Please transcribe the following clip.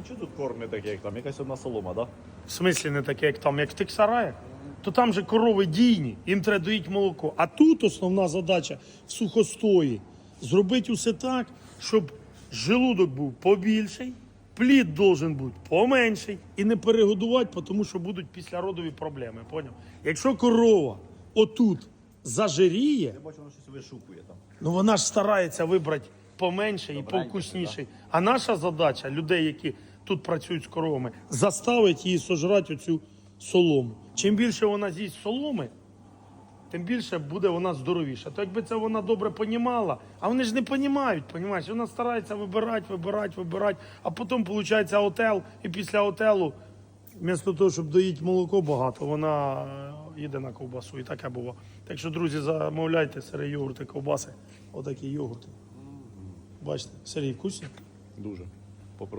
Ну що тут корм не такий, як там? Якась одна солома, да? В смислі не таке, як там, як в тих сараях. То там же корови дійні, їм треба доїти молоко. А тут основна задача в сухостої зробити усе так, щоб желудок був побільший, плід должен бути поменший і не перегодувати, тому що будуть післяродові проблеми. Поняв? Якщо корова отут зажиріє, Я бачу, воно щось вишукує там. Ну вона ж старається вибрати поменше і повкусніший. А наша задача людей, які тут працюють з коровами, заставити її сожрати оцю солому. Чим більше вона з'їсть соломи, тим більше буде вона здоровіша. То якби це вона добре понімала, а вони ж не понімають, понімаєш? Вона старається вибирати, вибирати, вибирати, а потім виходить отел, і після отелу, вмісто того, щоб доїти молоко багато, вона е, їде на ковбасу. І таке було. Так що, друзі, замовляйте сири йогурти, ковбаси, отакі йогурти. Бачите, Сергій вкусний? Дуже. Попробуй.